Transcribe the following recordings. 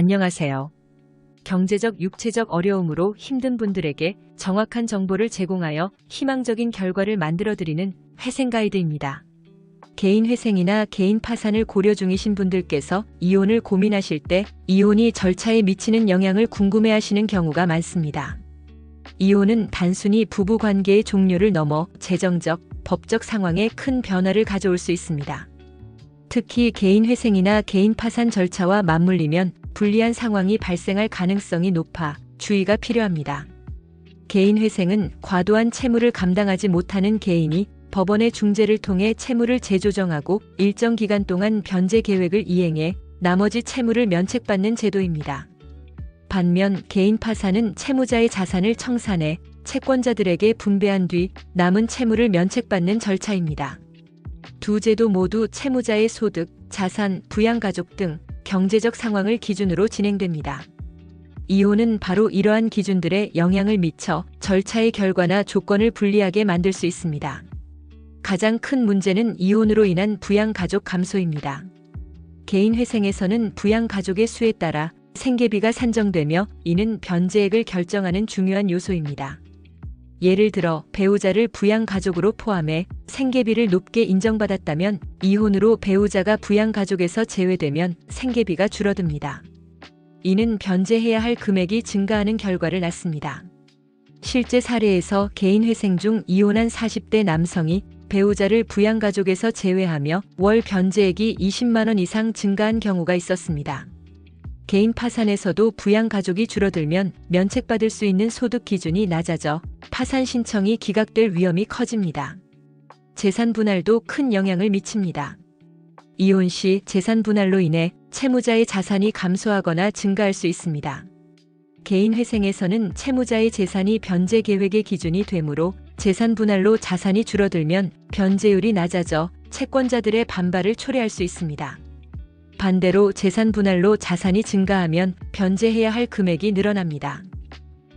안녕하세요. 경제적, 육체적 어려움으로 힘든 분들에게 정확한 정보를 제공하여 희망적인 결과를 만들어드리는 회생 가이드입니다. 개인 회생이나 개인 파산을 고려 중이신 분들께서 이혼을 고민하실 때 이혼이 절차에 미치는 영향을 궁금해 하시는 경우가 많습니다. 이혼은 단순히 부부 관계의 종료를 넘어 재정적, 법적 상황에 큰 변화를 가져올 수 있습니다. 특히 개인 회생이나 개인 파산 절차와 맞물리면 불리한 상황이 발생할 가능성이 높아 주의가 필요합니다. 개인 회생은 과도한 채무를 감당하지 못하는 개인이 법원의 중재를 통해 채무를 재조정하고 일정 기간 동안 변제 계획을 이행해 나머지 채무를 면책받는 제도입니다. 반면 개인 파산은 채무자의 자산을 청산해 채권자들에게 분배한 뒤 남은 채무를 면책받는 절차입니다. 두 제도 모두 채무자의 소득, 자산, 부양가족 등 경제적 상황을 기준으로 진행됩니다. 이혼은 바로 이러한 기준들에 영향을 미쳐 절차의 결과나 조건을 불리하게 만들 수 있습니다. 가장 큰 문제는 이혼으로 인한 부양가족 감소입니다. 개인 회생에서는 부양가족의 수에 따라 생계비가 산정되며 이는 변제액을 결정하는 중요한 요소입니다. 예를 들어 배우자를 부양 가족으로 포함해 생계비를 높게 인정받았다면 이혼으로 배우자가 부양 가족에서 제외되면 생계비가 줄어듭니다. 이는 변제해야 할 금액이 증가하는 결과를 낳습니다. 실제 사례에서 개인 회생 중 이혼한 40대 남성이 배우자를 부양 가족에서 제외하며 월 변제액이 20만 원 이상 증가한 경우가 있었습니다. 개인 파산에서도 부양 가족이 줄어들면 면책받을 수 있는 소득 기준이 낮아져 파산 신청이 기각될 위험이 커집니다. 재산 분할도 큰 영향을 미칩니다. 이혼 시 재산 분할로 인해 채무자의 자산이 감소하거나 증가할 수 있습니다. 개인 회생에서는 채무자의 재산이 변제 계획의 기준이 되므로 재산 분할로 자산이 줄어들면 변제율이 낮아져 채권자들의 반발을 초래할 수 있습니다. 반대로 재산 분할로 자산이 증가하면 변제해야 할 금액이 늘어납니다.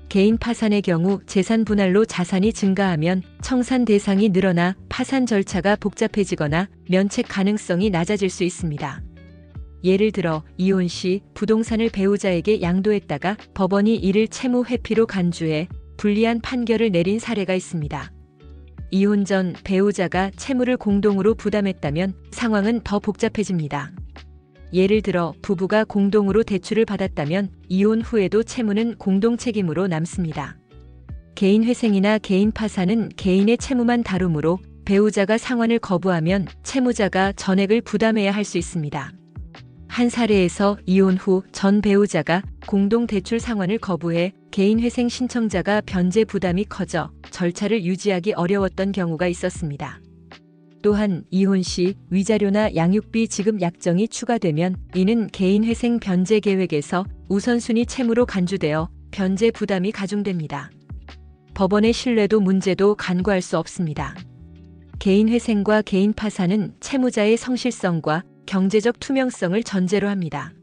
개인 파산의 경우 재산 분할로 자산이 증가하면 청산 대상이 늘어나 파산 절차가 복잡해지거나 면책 가능성이 낮아질 수 있습니다. 예를 들어 이혼 시 부동산을 배우자에게 양도했다가 법원이 이를 채무 회피로 간주해 불리한 판결을 내린 사례가 있습니다. 이혼 전 배우자가 채무를 공동으로 부담했다면 상황은 더 복잡해집니다. 예를 들어 부부가 공동으로 대출을 받았다면 이혼 후에도 채무는 공동 책임으로 남습니다. 개인 회생이나 개인 파산은 개인의 채무만 다루므로 배우자가 상환을 거부하면 채무자가 전액을 부담해야 할 수 있습니다. 한 사례에서 이혼 후 전 배우자가 공동 대출 상환을 거부해 개인 회생 신청자가 변제 부담이 커져 절차를 유지하기 어려웠던 경우가 있었습니다. 또한 이혼 시 위자료나 양육비 지급 약정이 추가되면 이는 개인 회생 변제 계획에서 우선순위 채무로 간주되어 변제 부담이 가중됩니다. 법원의 신뢰도 문제도 간과할 수 없습니다. 개인 회생과 개인 파산은 채무자의 성실성과 경제적 투명성을 전제로 합니다.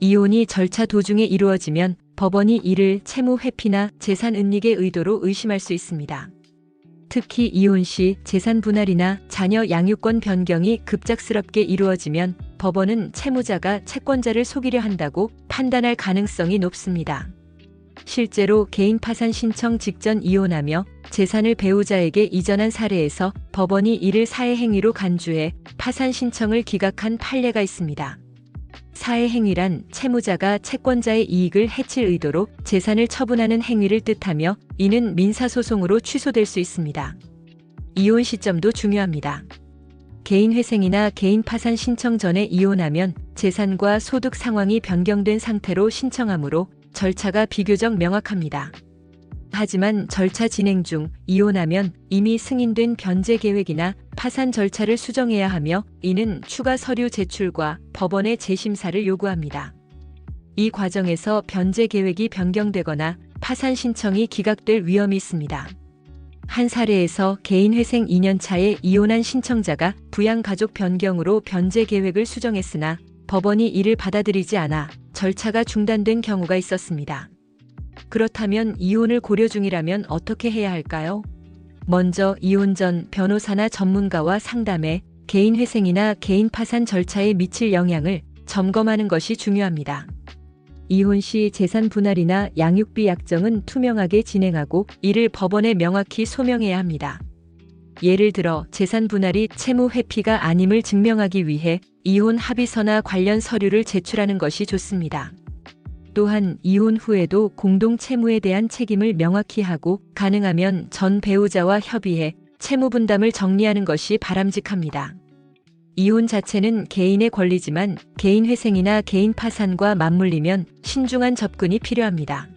이혼이 절차 도중에 이루어지면 법원이 이를 채무 회피나 재산 은닉의 의도로 의심할 수 있습니다. 특히 이혼 시 재산 분할이나 자녀 양육권 변경이 급작스럽게 이루어지면 법원은 채무자가 채권자를 속이려 한다고 판단할 가능성이 높습니다. 실제로 개인 파산 신청 직전 이혼하며 재산을 배우자에게 이전한 사례에서 법원이 이를 사회행위로 간주해 파산 신청을 기각한 판례가 있습니다. 사회행위란 채무자가 채권자의 이익을 해칠 의도로 재산을 처분하는 행위를 뜻하며 이는 민사소송으로 취소될 수 있습니다. 이혼 시점도 중요합니다. 개인 회생이나 개인 파산 신청 전에 이혼하면 재산과 소득 상황이 변경된 상태로 신청하므로 절차가 비교적 명확합니다. 하지만 절차 진행 중 이혼하면 이미 승인된 변제 계획이나 파산 절차를 수정해야 하며 이는 추가 서류 제출과 법원의 재심사를 요구합니다. 이 과정에서 변제 계획이 변경되거나 파산 신청이 기각될 위험이 있습니다. 한 사례에서 개인 회생 2년 차에 이혼한 신청자가 부양가족 변경으로 변제 계획을 수정했으나 법원이 이를 받아들이지 않아 절차가 중단된 경우가 있었습니다. 그렇다면 이혼을 고려 중이라면 어떻게 해야 할까요? 먼저 이혼 전 변호사나 전문가와 상담해 개인 회생이나 개인 파산 절차에 미칠 영향을 점검하는 것이 중요합니다. 이혼 시 재산 분할이나 양육비 약정은 투명하게 진행하고 이를 법원에 명확히 소명해야 합니다. 예를 들어 재산 분할이 채무 회피가 아님을 증명하기 위해 이혼 합의서나 관련 서류를 제출하는 것이 좋습니다. 또한 이혼 후에도 공동 채무에 대한 책임을 명확히 하고 가능하면 전 배우자와 협의해 채무 분담을 정리하는 것이 바람직합니다. 이혼 자체는 개인의 권리지만 개인 회생이나 개인 파산과 맞물리면 신중한 접근이 필요합니다.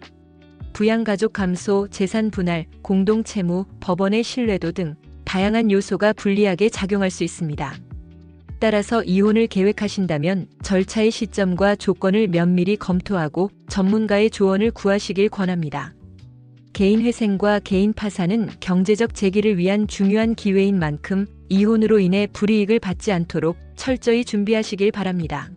부양가족 감소, 재산 분할, 공동 채무, 법원의 신뢰도 등 다양한 요소가 불리하게 작용할 수 있습니다. 따라서 이혼을 계획하신다면 절차의 시점과 조건을 면밀히 검토하고 전문가의 조언을 구하시길 권합니다. 개인 회생과 개인 파산은 경제적 재기를 위한 중요한 기회인 만큼 이혼으로 인해 불이익을 받지 않도록 철저히 준비하시길 바랍니다.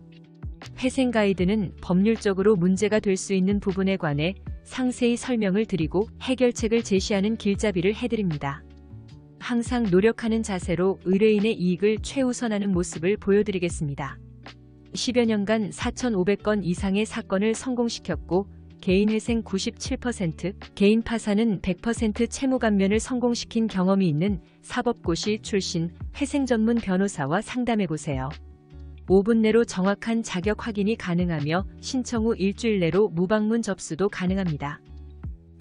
회생 가이드는 법률적으로 문제가 될 수 있는 부분에 관해 상세히 설명을 드리고 해결책을 제시하는 길잡이를 해드립니다. 항상 노력하는 자세로 의뢰인의 이익을 최우선하는 모습을 보여드리겠습니다. 10여 년간 4,500건 이상의 사건을 성공시켰고 개인 회생 97%, 개인 파산은 100% 채무 감면을 성공시킨 경험이 있는 사법고시 출신 회생 전문 변호사와 상담해 보세요. 5분 내로 정확한 자격 확인이 가능하며 신청 후 일주일 내로 무방문 접수도 가능합니다.